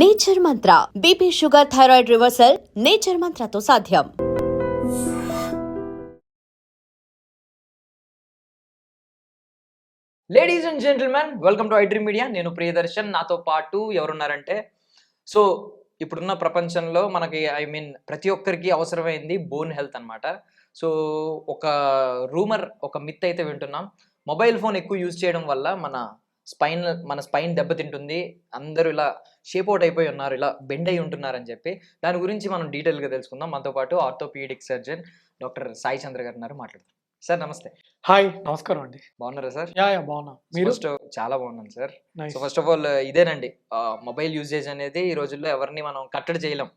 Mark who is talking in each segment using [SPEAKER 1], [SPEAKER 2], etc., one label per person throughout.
[SPEAKER 1] Nature Mantra BP sugar thyroid reversal nature మంత్రతో సాధ్యం.
[SPEAKER 2] Ladies and gentlemen welcome to iDream media నేను ప్రియదర్శన్. నాతో పాటు ఎవరున్నారంటే so ఇప్పుడున్న ప్రపంచంలో మనకి ఐ మీన్ ప్రతి ఒక్కరికి అవసరమైంది బోన్ హెల్త్ అన్నమాట. సో ఒక రూమర్ ఒక మిత్ అయితే వింటున్నాం. మొబైల్ ఫోన్ ఎక్కువ యూజ్ చేయడం వల్ల మన స్పైన్ మన స్పైన్ దెబ్బతింటుంది అందరూ ఇలా షేప్ అవుట్ అయిపోయి ఉన్నారు ఇలా బెండ్ అయి ఉంటున్నారని చెప్పి. దాని గురించి మనం డీటెయిల్గా తెలుసుకుందాం. మనతో పాటు orthopedic surgeon doctor Sai Chandra garu ఉన్నారు మాట్లాడతారు సార్ నమస్తే.
[SPEAKER 3] హాయ్ నమస్కారం అండి.
[SPEAKER 2] బాగున్నారా సార్?
[SPEAKER 3] యా యా బాగున్నా. మీరు?
[SPEAKER 2] ఫస్ట్ చాలా బాగున్నాను sir. So first of all ఇదేనండి మొబైల్ యూజేజ్ అనేది ఈ రోజుల్లో ఎవరిని మనం కట్టడి చేయలేం.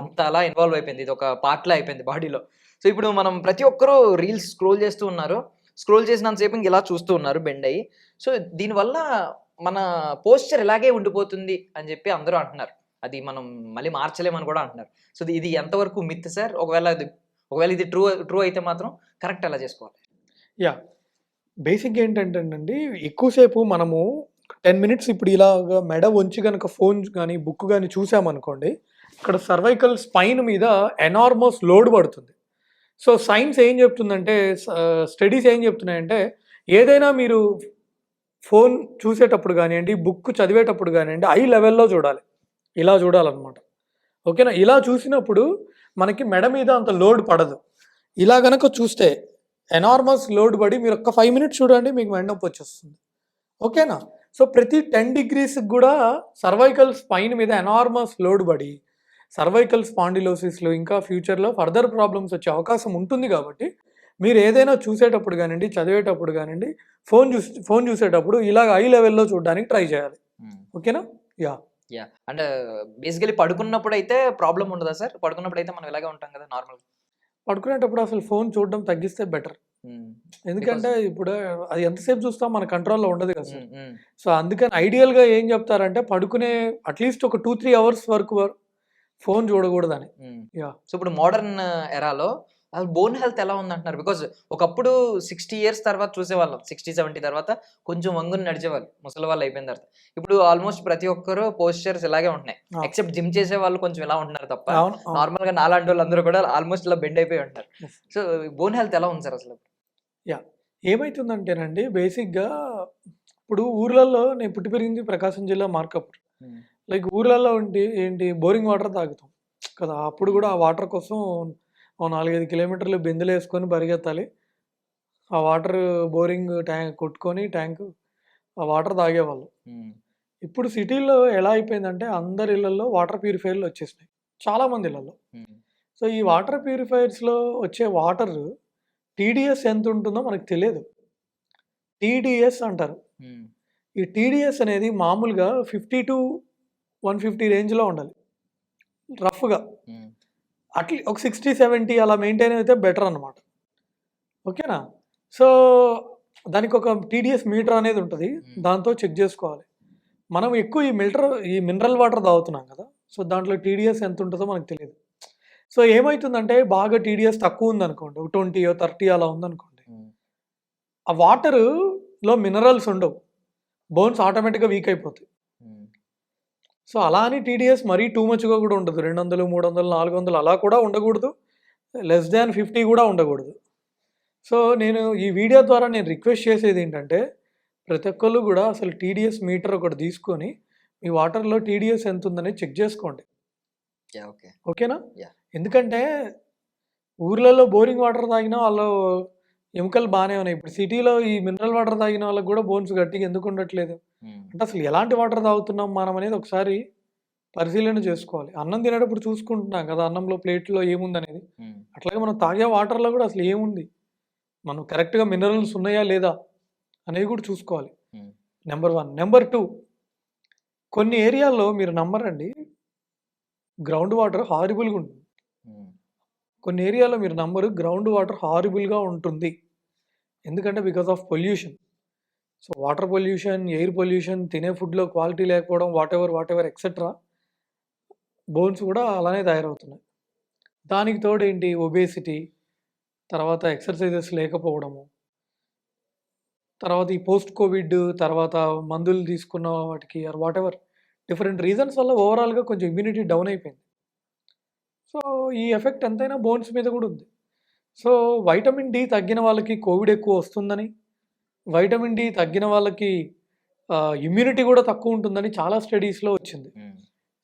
[SPEAKER 2] అంత అలా ఇన్వాల్వ్ అయిపోయింది. ఇది ఒక పార్ట్లా అయిపోయింది బాడీలో. సో ఇప్పుడు మనం ప్రతి ఒక్కరూ రీల్స్ స్క్రోల్ చేస్తూ ఉన్నారు. స్క్రోల్ చేసినంతసేపు ఇలా చూస్తూ ఉన్నారు బెండ్ అయ్యి సో దీనివల్ల మన పోస్చర్ ఇలాగే ఉండిపోతుంది అని చెప్పి అందరూ అంటున్నారు. అది మనం మళ్ళీ మార్చలేమని కూడా అంటున్నారు. సో ఇది- ఎంతవరకు మిత్ సార్? ఒకవేళ అది ఒకవేళ ఇది ట్రూ ట్రూ అయితే మాత్రం కరెక్ట్ ఎలా చేసుకోవాలి?
[SPEAKER 3] యా. బేసిక్ ఏంటంటేనండి ఎక్కువసేపు మనము టెన్ మినిట్స్ ఇప్పుడు ఇలాగ మెడ వంచి కనుక ఫోన్ కానీ బుక్ కానీ చూసామనుకోండి ఇక్కడ సర్వైకల్ స్పైన్ మీద ఎనార్మస్ లోడ్ పడుతుంది. సో సైన్స్ ఏం చెప్తుందంటే స్టడీస్ ఏం చెప్తున్నాయంటే ఏదైనా మీరు ఫోన్ చూసేటప్పుడు కానివ్వండి బుక్ చదివేటప్పుడు కానివ్వండి ఐ లెవెల్లో చూడాలి. ఇలా చూడాలన్నమాట. ఓకేనా? ఇలా చూసినప్పుడు మనకి మెడ మీద అంత లోడ్ పడదు. ఇలా కనుక చూస్తే ఎనార్మస్ లోడ్ పడి మీరు ఒక్క ఫైవ్ మినిట్స్ చూడండి మీకు మెడ నొప్పి వచ్చేస్తుంది. ఓకేనా? సో ప్రతి టెన్ డిగ్రీస్కి కూడా సర్వైకల్ స్పైన్ మీద ఎనార్మస్ లోడ్ పడి సర్వైకల్ స్పాండిలోసిస్లో ఇంకా ఫ్యూచర్లో ఫర్దర్ ప్రాబ్లమ్స్ వచ్చే అవకాశం ఉంటుంది కాబట్టి మీరు ఏదైనా చూసేటప్పుడు కానివ్వండి చదివేటప్పుడు కానివ్వండి ఫోన్ చూసి ఫోన్ చూసేటప్పుడు ఇలాగ ఐ లెవెల్లో చూడడానికి ట్రై చేయాలి. ఓకేనా? యా.
[SPEAKER 2] యా. అంటే బేసికలీ పడుకున్నప్పుడు అయితే ప్రాబ్లం ఉండదా సార్? పడుకున్నప్పుడు అయితే మనం ఇలాగే ఉంటాం కదా నార్మల్.
[SPEAKER 3] పడుకునేటప్పుడు అసలు ఫోన్ చూడడం తగ్గిస్తే బెటర్. ఎందుకంటే ఇప్పుడు అది ఎంతసేపు చూస్తాం మన కంట్రోల్లో ఉండదు కదా సార్. సో అందుకని ఐడియల్గా ఏం చెప్తారంటే పడుకునే అట్లీస్ట్ ఒక టూ త్రీ అవర్స్ వరకు ఫోన్ చూడకూడదని.
[SPEAKER 2] సో ఇప్పుడు మోడర్న్ ఎరాలో బోన్ హెల్త్ ఎలా ఉంది అంటున్నారు బికాజ్ ఒకప్పుడు సిక్స్టీ ఇయర్స్ తర్వాత చూసేవాళ్ళం. సిక్స్టీ సెవెంటీ తర్వాత కొంచెం వంగుని నడిచేవాళ్ళు. ముసలి వాళ్ళు అయిపోయిన తర్వాత. ఇప్పుడు ఆల్మోస్ట్ ప్రతి ఒక్కరు పోస్చర్స్ ఇలాగే ఉంటున్నాయి. ఎక్సెప్ట్ జిమ్ చేసే వాళ్ళు కొంచెం ఇలా ఉంటున్నారు తప్ప. నార్మల్గా నాలాంటి వాళ్ళు అందరూ కూడా ఆల్మోస్ట్ ఇలా బెండ్ అయిపోయి ఉంటారు. సో బోన్ హెల్త్ ఎలా ఉంది సార్ అసలు?
[SPEAKER 3] ఏమవుతుందంటేనండి బేసిక్గా ఇప్పుడు ఊర్లలో నేను పుట్టి పెరిగింది ప్రకాశం జిల్లా మార్కాపూర్. లైక్ ఊర్లలో ఉండి ఏంటి? బోరింగ్ వాటర్ తాగుతాం. కదా అప్పుడు కూడా ఆ వాటర్ కోసం నాలుగైదు కిలోమీటర్లు బిందెలు వేసుకొని పరిగెత్తాలి. ఆ వాటర్ బోరింగ్ ట్యాంక్ కొట్టుకొని ట్యాంక్ ఆ వాటర్ తాగేవాళ్ళు. ఇప్పుడు సిటీలో ఎలా అయిపోయిందంటే అందరి ఇళ్ళలో వాటర్ ప్యూరిఫైర్లు వచ్చేసినాయి. చాలా మంది ఇళ్ళలో సో ఈ వాటర్ ప్యూరిఫైయర్స్లో వచ్చే వాటర్ టీడీఎస్ ఎంత ఉంటుందో మనకు తెలియదు. టీడీఎస్ అంటారు. ఈ టీడీఎస్ అనేది మామూలుగా ఫిఫ్టీ టు వన్ ఫిఫ్టీ రేంజ్లో ఉండాలి. రఫ్గా. అట్లీ ఒక సిక్స్టీ సెవెంటీ అలా మెయింటైన్ అయితే బెటర్ అనమాట ఓకేనా? సో దానికి ఒక టీడీఎస్ మీటర్ అనేది ఉంటుంది. దాంతో చెక్ చేసుకోవాలి. మనం ఎక్కువ ఈ మిల్టర్ ఈ మినరల్ వాటర్ తాగుతున్నాం కదా సో దాంట్లో టీడీఎస్ ఎంత ఉంటుందో మనకు తెలియదు. సో ఏమవుతుందంటే బాగా టీడీఎస్ తక్కువ ఉందనుకోండి ట్వంటీ థర్టీ అలా ఉందనుకోండి ఆ వాటర్లో మినరల్స్ ఉండవు. బోన్స్ ఆటోమేటిక్గా వీక్ అయిపోతాయి. సో అలా అని టీడీఎస్ మరీ టూ మచ్గా కూడా ఉండదు. రెండు వందలు మూడు వందలు నాలుగు వందలు అలా కూడా ఉండకూడదు. లెస్ దాన్ ఫిఫ్టీ కూడా ఉండకూడదు. సో నేను ఈ వీడియో ద్వారా నేను రిక్వెస్ట్ చేసేది ఏంటంటే ప్రతి ఒక్కళ్ళు కూడా అసలు టీడీఎస్ మీటర్ ఒకటి తీసుకొని మీ వాటర్లో టీడీఎస్ ఎంత ఉందని చెక్ చేసుకోండి.
[SPEAKER 2] ఓకే
[SPEAKER 3] ఓకేనా. ఎందుకంటే ఊర్లలో బోరింగ్ వాటర్ తాగిన వాళ్ళు ఎముకలు బాగానే ఉన్నాయి. ఇప్పుడు సిటీలో ఈ మినరల్ వాటర్ తాగిన వాళ్ళకి కూడా బోన్స్ గట్టిగా ఎందుకు ఉండట్లేదు? అంటే అసలు ఎలాంటి వాటర్ తాగుతున్నాం మనం అనేది ఒకసారి పరిశీలన చేసుకోవాలి. అన్నం తినేటప్పుడు చూసుకుంటున్నాం కదా అన్నంలో ప్లేట్లో ఏముందనేది. అట్లాగే మనం తాగే వాటర్లో కూడా అసలు ఏముంది? మనం కరెక్ట్గా మినరల్స్ ఉన్నాయా లేదా అనేది కూడా చూసుకోవాలి. Number one. Number two. కొన్ని ఏరియాల్లో మీరు నమ్మరండి గ్రౌండ్ వాటర్ హారిబుల్గా ఉంటుంది. కొన్ని ఏరియాలో మీరు నమ్మరు గ్రౌండ్ వాటర్ హారిబుల్గా ఉంటుంది. ఎందుకంటే because of pollution. So water pollution air pollution తినే ఫుడ్లో క్వాలిటీ లేకపోవడం whatever whatever etcetera bones కూడా అలానే తయారవుతున్నాయి. దానికి తోడు ఏంటి? ఒబేసిటీ తర్వాత ఎక్సర్సైజెస్ లేకపోవడము తర్వాత ఈ పోస్ట్ కోవిడ్ తర్వాత మందులు తీసుకున్న వాటికి or whatever different reasons వల్ల ఓవరాల్గా కొంచెం ఇమ్యూనిటీ డౌన్ అయిపోయింది. సో ఈ ఎఫెక్ట్ ఎంతైనా బోన్స్ మీద కూడా ఉంది. సో వైటమిన్ డి తగ్గిన వాళ్ళకి కోవిడ్ ఎక్కువ వస్తుందని వైటమిన్ డి తగ్గిన వాళ్ళకి ఇమ్యూనిటీ కూడా తక్కువ ఉంటుందని చాలా స్టడీస్లో వచ్చింది.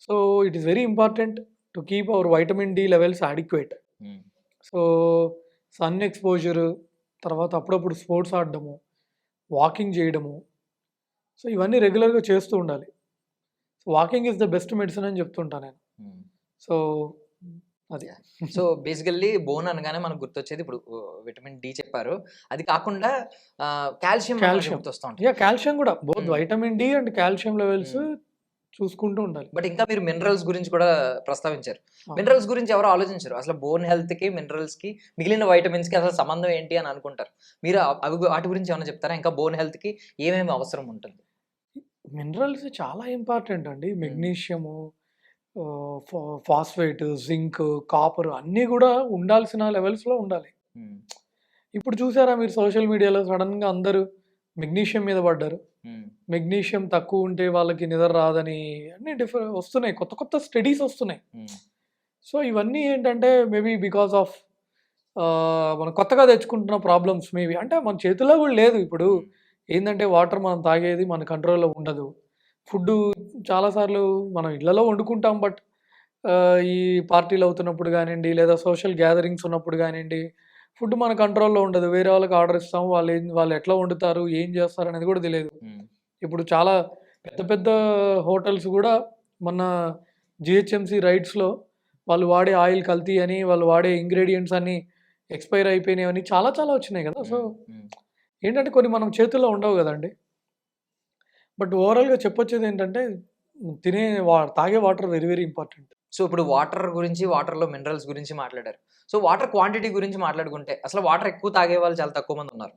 [SPEAKER 3] So it is very important to keep our vitamin D levels adequate
[SPEAKER 2] um,
[SPEAKER 3] so sun exposure తర్వాత అప్పుడప్పుడు స్పోర్ట్స్ ఆడడము వాకింగ్ చేయడము. సో ఇవన్నీ రెగ్యులర్గా చేస్తూ ఉండాలి. So walking is the best medicine అని చెప్తుంటా నేను. సో అది.
[SPEAKER 2] సో బేసికల్లీ బోన్ అనగానే మనకు గుర్తొచ్చేది ఇప్పుడు విటమిన్ డి చెప్పారు. అది కాకుండా కాల్షియం
[SPEAKER 3] Calcium.
[SPEAKER 2] గుర్తొస్తూ
[SPEAKER 3] కాల్షియం కూడా. Both. Vitamin D and calcium levels. చూసుకుంటూ ఉండాలి.
[SPEAKER 2] బట్ ఇంకా మీరు మినరల్స్ గురించి కూడా ప్రస్తావించారు. మినరల్స్ గురించి ఎవరు ఆలోచించారు. అసలు బోన్ హెల్త్కి మినరల్స్కి మిగిలిన వైటమిన్స్కి అసలు సంబంధం ఏంటి అని అనుకుంటారు. మీరు అవి వాటి గురించి ఏమైనా చెప్తారా? ఇంకా బోన్ హెల్త్కి ఏమేమి అవసరం ఉంటుంది?
[SPEAKER 3] మినరల్స్ చాలా ఇంపార్టెంట్ అండి. మెగ్నీషియము ఫాస్ఫేట్ జింక్ కాపర్ అన్నీ కూడా ఉండాల్సిన లెవెల్స్లో ఉండాలి. ఇప్పుడు చూసారా మీరు సోషల్ మీడియాలో సడన్గా అందరూ మెగ్నీషియం మీద పడ్డారు. మెగ్నీషియం తక్కువ ఉంటే వాళ్ళకి నిద్ర రాదని అన్ని డిఫరెంట్ వస్తున్నాయి. కొత్త కొత్త స్టడీస్ వస్తున్నాయి. సో ఇవన్నీ ఏంటంటే మేబీ బికాస్ ఆఫ్ మనం కొత్తగా తెచ్చుకుంటున్న ప్రాబ్లమ్స్ మేబీ. అంటే మన చేతిలో కూడా లేదు ఇప్పుడు. ఏంటంటే వాటర్ మనం తాగేది మన కంట్రోల్లో ఉండదు. ఫుడ్ చాలాసార్లు మనం ఇళ్ళలో వండుకుంటాం బట్ ఈ పార్టీలు అవుతున్నప్పుడు కానివ్వండి లేదా సోషల్ గ్యాదరింగ్స్ ఉన్నప్పుడు కానివ్వండి ఫుడ్ మన కంట్రోల్లో ఉండదు. వేరే వాళ్ళకి ఆర్డర్ ఇస్తాం వాళ్ళు ఏం వాళ్ళు ఎట్లా వండుతారు ఏం చేస్తారు అనేది కూడా తెలియదు. ఇప్పుడు చాలా పెద్ద పెద్ద హోటల్స్ కూడా మన జిహెచ్ఎంసి రైడ్స్లో వాళ్ళు వాడే ఆయిల్ కల్తీ అని వాళ్ళు వాడే ఇంగ్రీడియంట్స్ అన్ని ఎక్స్పైర్ అయిపోయినాయి అని చాలా చాలా వచ్చినాయి కదా. సో ఏంటంటే కొన్ని మనం చేతుల్లో ఉండవు కదండి. బట్ ఓవరాల్గా చెప్పొచ్చేది ఏంటంటే తినే వా తాగే water very very important.
[SPEAKER 2] So ఇప్పుడు వాటర్ గురించి వాటర్లో మినరల్స్ గురించి మాట్లాడారు. సో వాటర్ క్వాంటిటీ గురించి మాట్లాడుకుంటే అసలు వాటర్ ఎక్కువ తాగే వాళ్ళు చాలా తక్కువ మంది ఉన్నారు.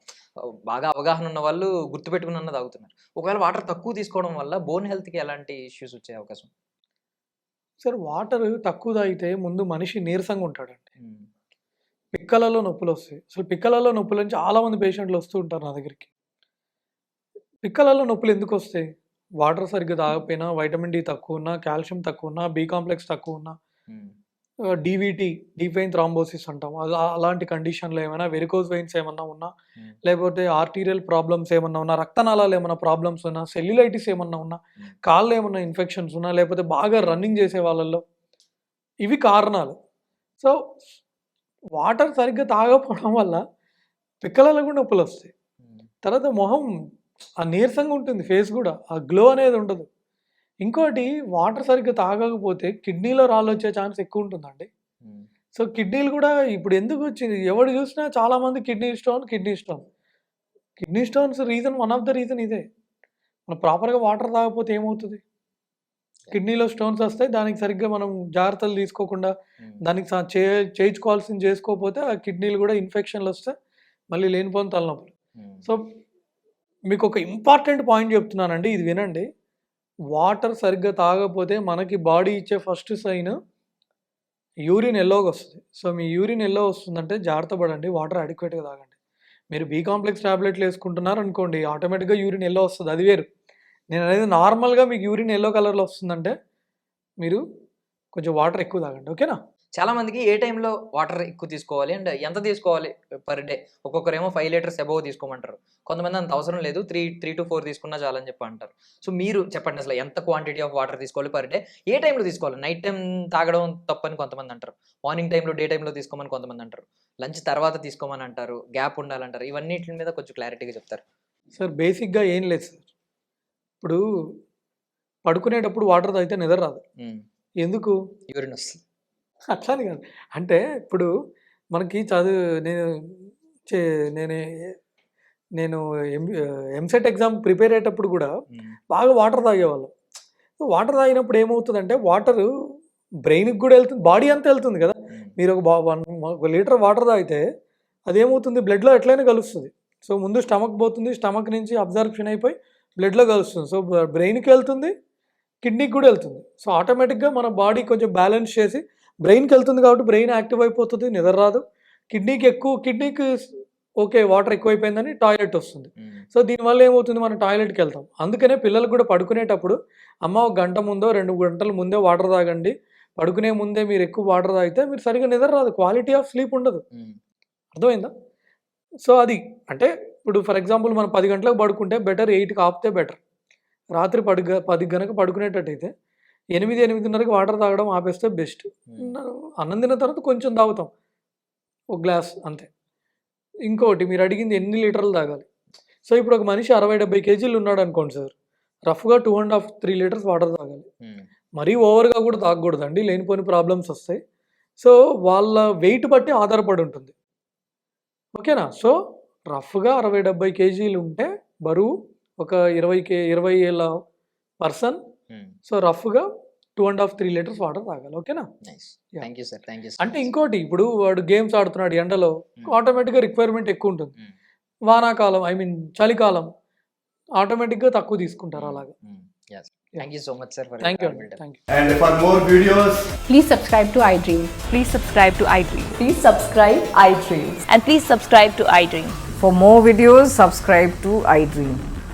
[SPEAKER 2] బాగా అవగాహన ఉన్న వాళ్ళు గుర్తుపెట్టుకుని అన్న తాగుతున్నారు. ఒకవేళ వాటర్ తక్కువ తీసుకోవడం వల్ల బోన్ హెల్త్కి ఎలాంటి ఇష్యూస్ వచ్చే అవకాశం?
[SPEAKER 3] సార్ వాటర్ తక్కువ తాగితే ముందు మనిషి నీరసంగా ఉంటాడండి. పిక్కలలో నొప్పులు వస్తాయి. అసలు పిక్కలలో నొప్పులు అని చాలా మంది పేషెంట్లు వస్తూ ఉంటారు నా దగ్గరికి. పిక్కలలో నొప్పులు ఎందుకు వస్తాయి? వాటర్ సరిగ్గా తాగకపోయినా వైటమిన్ డి తక్కువ ఉన్నా కాల్షియం తక్కువ ఉన్నా బి కాంప్లెక్స్ తక్కువ ఉన్నా డివిటి డిఫైన్ థ్రాంబోసిస్ అంటాం. అలా అలాంటి కండిషన్లో ఏమైనా వెరికోజ్ వెయిన్స్ ఏమన్నా ఉన్నా లేకపోతే ఆర్టీరియల్ ప్రాబ్లమ్స్ ఏమన్నా ఉన్నా రక్తనాళాలు ఏమన్నా ప్రాబ్లమ్స్ ఉన్నా సెల్యులైటిస్ ఏమన్నా ఉన్నా. కాళ్ళు ఏమన్నా ఇన్ఫెక్షన్స్ ఉన్నా లేకపోతే బాగా రన్నింగ్ చేసే వాళ్ళల్లో ఇవి కారణాలు. సో వాటర్ సరిగ్గా తాగకపోవడం వల్ల పిక్కలలో కూడా నొప్పులు వస్తాయి తర్వాత మొహం ఆ నీరసంగా ఉంటుంది ఫేస్ కూడా ఆ గ్లో అనేది ఉండదు. ఇంకోటి వాటర్ సరిగ్గా తాగకపోతే కిడ్నీలో రాళ్ళు వచ్చే ఛాన్స్ ఎక్కువ ఉంటుందండి. సో కిడ్నీలు కూడా ఇప్పుడు ఎందుకు వచ్చింది? ఎవడు చూసినా చాలా మంది kidney stone kidney stone. Kidney stones reason one of the reason ఇదే. మనం ప్రాపర్గా వాటర్ తాగకపోతే ఏమవుతుంది? కిడ్నీలో స్టోన్స్ వస్తాయి దానికి సరిగ్గా మనం జాగ్రత్తలు తీసుకోకుండా దానికి చే చేయించుకోవాల్సింది చేసుకోకపోతే ఆ కిడ్నీలు కూడా ఇన్ఫెక్షన్లు వస్తే మళ్ళీ లేనిపోని తలనొప్పులు. సో మీకు ఒక ఇంపార్టెంట్ పాయింట్ చెప్తున్నానండి ఇది వినండి. వాటర్ సరిగ్గా తాగకపోతే మనకి బాడీ ఇచ్చే ఫస్ట్ సైన్ యూరిన్ ఎల్లోగా వస్తుంది. సో మీ యూరిన్ ఎల్లో వస్తుందంటే జాగ్రత్త పడండి వాటర్ అడిక్వేట్గా తాగండి. మీరు బీ కాంప్లెక్స్ ట్యాబ్లెట్లు వేసుకుంటున్నారు అనుకోండి ఆటోమేటిక్గా యూరిన్ ఎల్లో వస్తుంది అది వేరు. నేను అనేది నార్మల్గా మీకు యూరిన్ ఎల్లో కలర్లో వస్తుందంటే మీరు కొంచెం వాటర్ ఎక్కువ తాగండి ఓకేనా?
[SPEAKER 2] చాలా మందికి ఏ టైంలో వాటర్ ఎక్కువ తీసుకోవాలి అండ్ ఎంత తీసుకోవాలి పర్ డే ఒక్కొక్కరేమో ఫైవ్ లీటర్స్ అబౌవ్ తీసుకోమంటారు. కొంతమంది అంత అవసరం లేదు త్రీ త్రీ టు ఫోర్ తీసుకున్నా చాలని చెప్పి అంటారు. సో మీరు చెప్పండి అసలు ఎంత క్వాంటిటీ ఆఫ్ వాటర్ తీసుకోవాలి పర్ డే ఏ టైంలో తీసుకోవాలి? నైట్ టైం తాగడం తప్పని కొంతమంది అంటారు. మార్నింగ్ టైంలో డే టైంలో తీసుకోమని కొంతమంది అంటారు. లంచ్ తర్వాత తీసుకోమని అంటారు. గ్యాప్ ఉండాలంటారు. ఇవన్నిటి మీద కొంచెం క్లారిటీగా చెప్తారు.
[SPEAKER 3] సార్ బేసిక్గా ఏం లేదు సార్ ఇప్పుడు పడుకునేటప్పుడు వాటర్ తాగితే నిద్ర రాదు. ఎందుకు?
[SPEAKER 2] యూరిన్ వస్తుంది.
[SPEAKER 3] అట్లానే కాదు. అంటే ఇప్పుడు మనకి చదువు నేను చే నేను నేను ఎం ఎంసెట్ ఎగ్జామ్ ప్రిపేర్ అయ్యేటప్పుడు కూడా బాగా వాటర్ తాగేవాళ్ళం. వాటర్ తాగినప్పుడు ఏమవుతుందంటే వాటర్ బ్రెయిన్కి కూడా వెళ్తుంది బాడీ అంతా వెళ్తుంది కదా. మీరు ఒక బా- వన్ ఒక లీటర్ వాటర్ తాగితే అదేమవుతుంది బ్లడ్లో ఎట్లయినా కలుస్తుంది. సో ముందు స్టమక్ పోతుంది స్టమక్ నుంచి అబ్జర్ప్షన్ అయిపోయి బ్లడ్లో కలుస్తుంది. సో బ్రెయిన్కి వెళ్తుంది కిడ్నీకి కూడా వెళ్తుంది. సో ఆటోమేటిక్గా మన బాడీ కొంచెం బ్యాలెన్స్ చేసి బ్రెయిన్కి వెళ్తుంది కాబట్టి బ్రెయిన్ యాక్టివ్ అయిపోతుంది నిద్ర రాదు. కిడ్నీకి ఎక్కువ కిడ్నీకి ఓకే వాటర్ ఎక్కువైపోయిందని టాయిలెట్ వస్తుంది. సో దీనివల్ల ఏమవుతుంది? మనం టాయిలెట్కి వెళ్తాం అందుకనే పిల్లలకు కూడా పడుకునేటప్పుడు అమ్మ ఒక గంట ముందో రెండు గంటల ముందే వాటర్ తాగండి. పడుకునే ముందే మీరు ఎక్కువ వాటర్ తాగితే మీరు సరిగ్గా నిద్ర రాదు క్వాలిటీ ఆఫ్ స్లీప్ ఉండదు. అర్థమైందా? సో అది. అంటే ఇప్పుడు ఫర్ ఎగ్జాంపుల్ మనం పది గంటలకు పడుకుంటే బెటర్ ఎయిట్కి ఆపితే బెటర్. రాత్రి పడు పది గనక పడుకునేటట్టయితే ఎనిమిది ఎనిమిదిన్నరకి వాటర్ తాగడం ఆపేస్తే బెస్ట్.
[SPEAKER 2] ఉమ్,
[SPEAKER 3] అన్నం తిన్న తర్వాత కొంచెం తాగుతాం. ఒక గ్లాస్ అంతే. ఇంకోటి మీరు అడిగింది ఎన్ని లీటర్లు తాగాలి? సో ఇప్పుడు ఒక మనిషి అరవై డెబ్బై కేజీలు ఉన్నాడు అనుకోండి సార్. రఫ్గా two and half three litres water తాగాలి.
[SPEAKER 2] ఉమ్,
[SPEAKER 3] మరీ ఓవర్గా కూడా తాగకూడదండి. లేనిపోని ప్రాబ్లమ్స్ వస్తాయి. సో వాళ్ళ వెయిట్ బట్టి ఆధారపడి ఉంటుంది. ఓకేనా? సో రఫ్గా అరవై డెబ్బై కేజీలు ఉంటే బరువు ఒక ఇరవై కే ఇరవై ఏళ్ళ పర్సన్ సో రఫ్గా two and half three litres water తాగాలి ఓకేనా
[SPEAKER 2] nice
[SPEAKER 3] Yeah.
[SPEAKER 2] Thank you sir thank you
[SPEAKER 3] అంటే ఇంకోటి ఇప్పుడు వాడు గేమ్స్ ఆడుతున్నాడు ఎండలో
[SPEAKER 2] Hmm.
[SPEAKER 3] ఆటోమేటిక్గా రిక్వైర్మెంట్ ఎక్కువ ఉంటుంది
[SPEAKER 2] Hmm.
[SPEAKER 3] వానాకాలం ఐ మీన్ చలికాలం ఆటోమేటిక్గా తక్కువ తీసుకుంటారు అలాగా
[SPEAKER 2] thank you so much sir for
[SPEAKER 3] thank you అండి thank you
[SPEAKER 4] And for more videos,
[SPEAKER 5] Please subscribe to iDream.
[SPEAKER 6] Please subscribe to iDream.
[SPEAKER 5] Please subscribe iDream.
[SPEAKER 6] And please subscribe to iDream.
[SPEAKER 5] For more videos, subscribe to iDream.